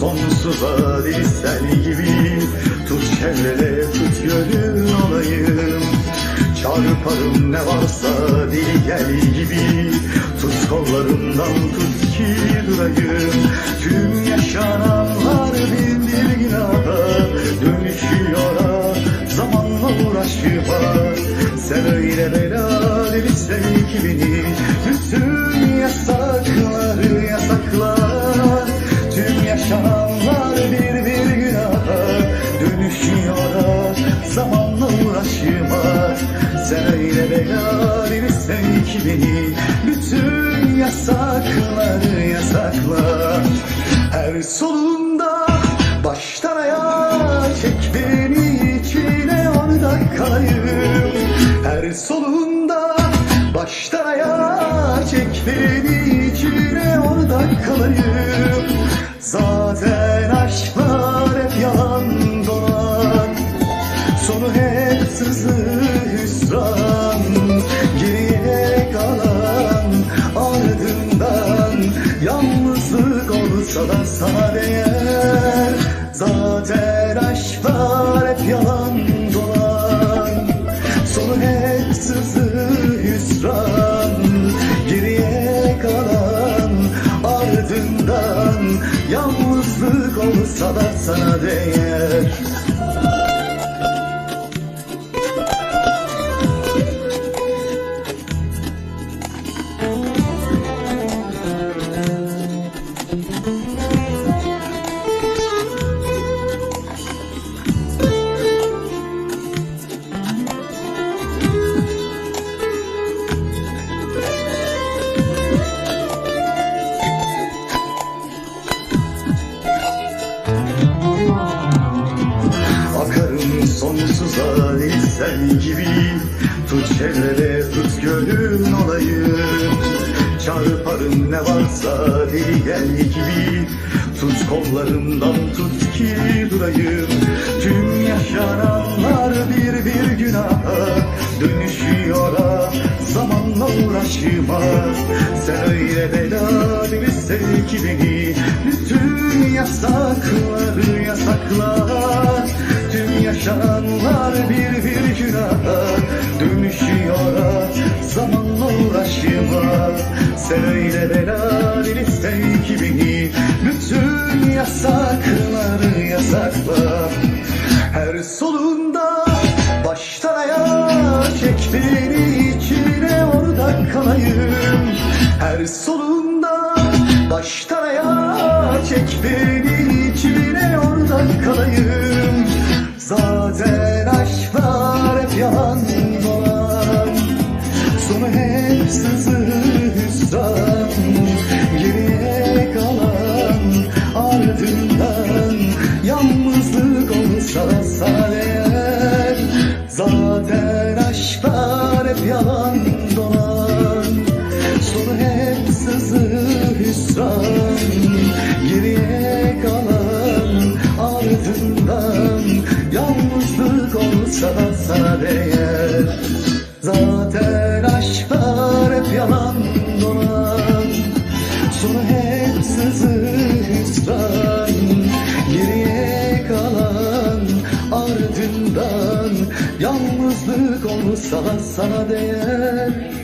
sonsuza bir sel gibi Tut çevrele tut gönül olayım. Çarparım ne varsa deli gel gibi. Tut kollarımdan tut ki durayım. Tüm yaşananlar bin bir günaha Dönüşüyor zamanla uğraşıma Sen öyle bela delisin ki beni beni. Bütün yasakları yasakla. Her solunda baştan ayağa Çek beni içine orada kalayım Her solunda baştan ayağa Çek beni içine orada kalayım Zaten olsa sana değer Zaten aşklar hep yalan dolan. Sonu hep sızı hüsran. Geriye kalan ardından Yalnızlık olsa da sana değer sel gibi Tut çevrede tut gönül olayım Çarparım ne varsa deli gel gibi. Tut kollarımdan tut ki durayım. Tüm yaşananlar bir bir günaha Dönüşüyor ha. Zamanla uğraşıma. Sen öyle bela delisin ki beni. Bütün yasakları yasakla. Tüm yaşananlar bir bir günaha Dönüşüyor zamanla uğraşıma Sen öyle bela delisin ki beni Bütün yasakları yasakla Her solunda baştan ayağa Çek içine orada kalayım. Her solunda Zaten aşklar hep yalan dolan. Sonu hep sızı hüsran. Geriye kalan ardından Yalnızlık olsa sana değer Zaten Yalnızlık olsa da sana değer